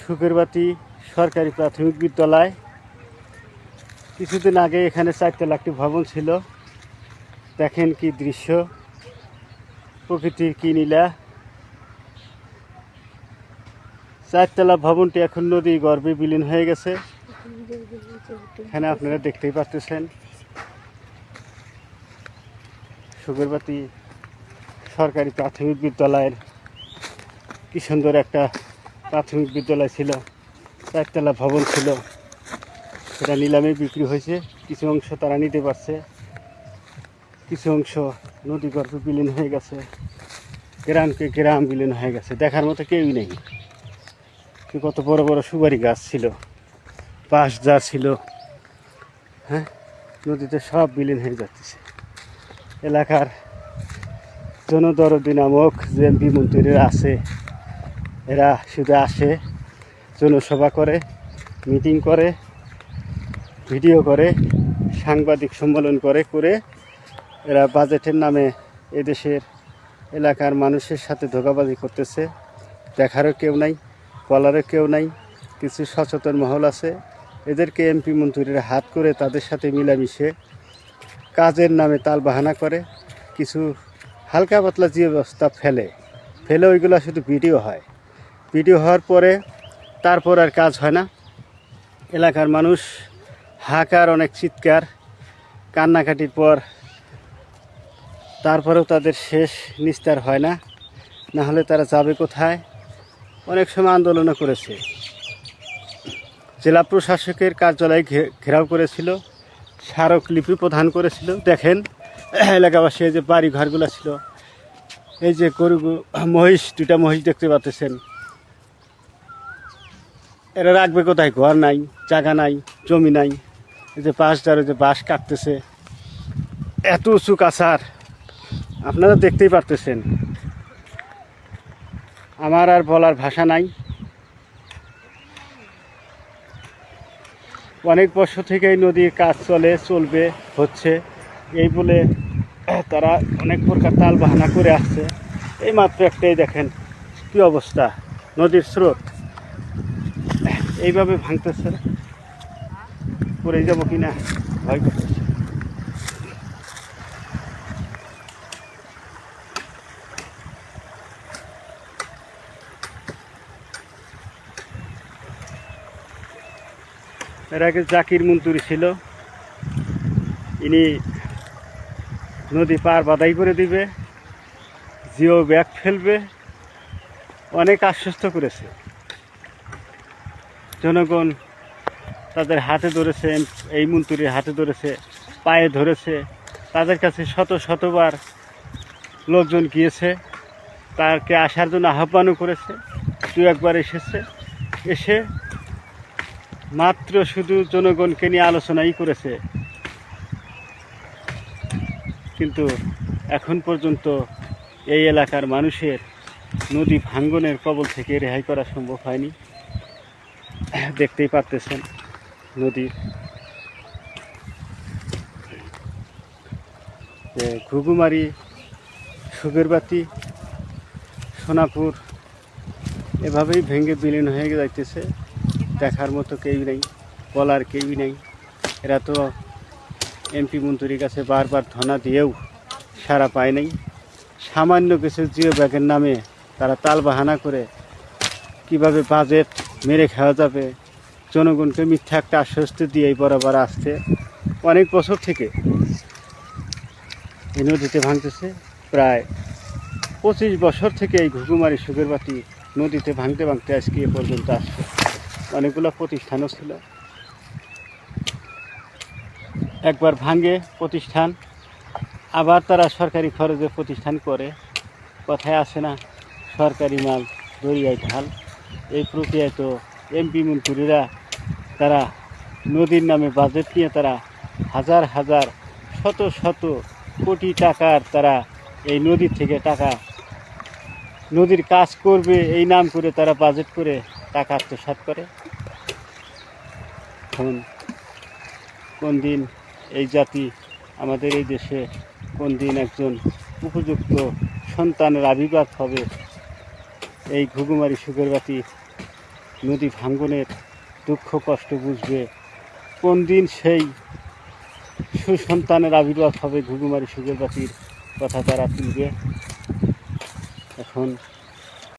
সুকেরবাতি সরকারি প্রাথমিক বিদ্যালয়। কিছুদিন আগে এখানে চারতলা একটি ভবন ছিল। দেখেন কি দৃশ্য। প্রকৃতির কি নীলা চারতলা ভবনটি এখন নদী গর্বে বিলীন হয়ে গেছে। এখানে আপনারা দেখতেই পাচ্ছেন সুগরবাতি সরকারি প্রাথমিক বিদ্যালয়ের কি সুন্দর একটা প্রাথমিক বিদ্যালয় ছিল, চারতলা ভবন ছিল। সেটা নিলামে বিক্রি হয়েছে। কিছু অংশ তারা নিতে পারছে। কিছু অংশ নদী গর্ভে বিলীন হয়ে গেছে। গ্রামকে গ্রাম বিলীন হয়ে গেছে। দেখার মতো কেউই নেই। কত বড় বড় সুপারি গাছ ছিল। বাঁশ যা ছিল। হ্যাঁ? নদীতে সব বিলীন হয়ে যাচ্ছে। এলাকার জনদরদি নামক যে এমপি মন্ত্রীরা আছে এরা শুধু আসে জনসভা করে, মিটিং করে, ভিডিও করে, সাংবাদিক সম্মেলন করে করে এরা বাজেটের নামে এদেশের এলাকার মানুষের সাথে ধোকাবাজি করতেছে। দেখারও কেউ নাই, বলারও কেউ নাই, কিছু সচেতন মহল আছে। এদেরকে এমপি মন্ত্রীরা হাত করে তাদের সাথে মিলামিশে কাজের নামে তাল বাহানা করে, কিছু হালকা পাতলা যে ব্যবস্থা ফেলে ফেলে ওইগুলো শুধু ভিডিও হয়। ভিডিও হওয়ার পরে তারপর আর কাজ হয় না। এলাকার মানুষ হাকার অনেক চিৎকার, কান্নাকাটির পর তারপরেও তাদের শেষ নিস্তার হয় না। না হলে তারা যাবে কোথায়? অনেক সময় আন্দোলনও করেছে। জেলা প্রশাসকের কার্যালয় ঘেরাও করেছিল। স্মারকলিপি প্রদান করেছিল। দেখেন, এলাকাবাসী যে বাড়ি ঘরগুলো ছিল, এই যে গরু মহিষ দুটা মহিষ দেখতে পাচ্ছেন। এরা রাখবে কোথায়? ঘর নাই, জায়গা নাই, জমি নাই। এই যে বাঁশ দ্বারা যে বাঁশ কাটতেছে। এত উঁচু কাছার আপনারা দেখতেই পারতেছেন। আমার আর বলার ভাষা নাই। অনেক বছর থেকে এই নদীর কাজ চলে, চলবে, হচ্ছে। এই বলে তারা অনেক প্রকার তাল বাহানা করে আসছে। এই মাত্র একটাই দেখেন কি অবস্থা, নদীর স্রোত। এইভাবে ভাঙতেছে। পড়ে যাব কি না ভয় করতেছে। এর আগে জাকির মন্তুরি ছিল। ইনি নদী পার বাদাই করে দিবে, জিও ব্যাগ ফেলবে, অনেক আশ্বস্ত করেছে। জনগণ তাদের হাতে ধরেছে, এই মন্ত্রীর হাতে ধরেছে, পায়ে ধরেছে। তাদের কাছে শত শতবার লোকজন গিয়েছে, তাকে আসার জন্য আহ্বানও করেছে, দু একবার এসেছে। এসে মাত্র শুধু জনগণকে নিয়ে আলোচনাই করেছে। কিন্তু এখন পর্যন্ত এই এলাকার মানুষের নদী ভাঙ্গনের কবল থেকে রেহাই করা সম্ভব হয়নি। দেখতেই পারতেছেন নদীর। ঘুঘুমারি, সুগেরবাতি, সোনাপুর, এভাবেই ভেঙে বিলীন হয়ে যাইতেছে। দেখার মতো কেউ নেই, বলার কেউই নেই। এরা তো এমপি মন্ত্রীর কাছে বারবার ধনা দিয়েও সারা পায় নাই। সামান্য কিছু জিও ব্যাগের নামে তারা তাল বাহানা করে কীভাবে বাজেট মেরে খাওয়া যাবে। জনগণকে মিথ্যা একটা আশ্বস্তি দিয়ে এই বরাবর আসছে অনেক বছর থেকে। এই নদীতে ভাঙতেছে প্রায় পঁচিশ বছর থেকে এই ঘুঘুমারি সুগের বাতি নদীতে ভাঙতে ভাঙতে আজকে এ পর্যন্ত আসছে। অনেকগুলো প্রতিষ্ঠানও ছিল। একবার ভাঙে প্রতিষ্ঠান, আবার তারা সরকারি খরচে প্রতিষ্ঠান করে। কথায় আসে না, সরকারি মাল দরিয়ায় ঢাল। এই প্রক্রিয়ায় তো এমপি মন্ত্রীরা, তারা নদীর নামে বাজেট নিয়ে তারা হাজার হাজার, শত শত কোটি টাকার তারা এই নদীর থেকে টাকা, নদীর কাজ করবে এই নাম করে তারা বাজেট করে টাকা আত্মসাৎ করে। এখন কোন দিন এই জাতি আমাদের এই দেশে কোন দিন একজন উপযুক্ত সন্তানের আবির্ভাব হবে এই ঘুঘুমারি সুগেরবাতি নদী ভাঙ্গনের দুঃখ কষ্ট বুঝবে। কোন দিন সেই সুসন্তানের আবির্ভাব হবে ঘুঘুমারি সুগেরবাতির কথা তারা তুলবে। এখন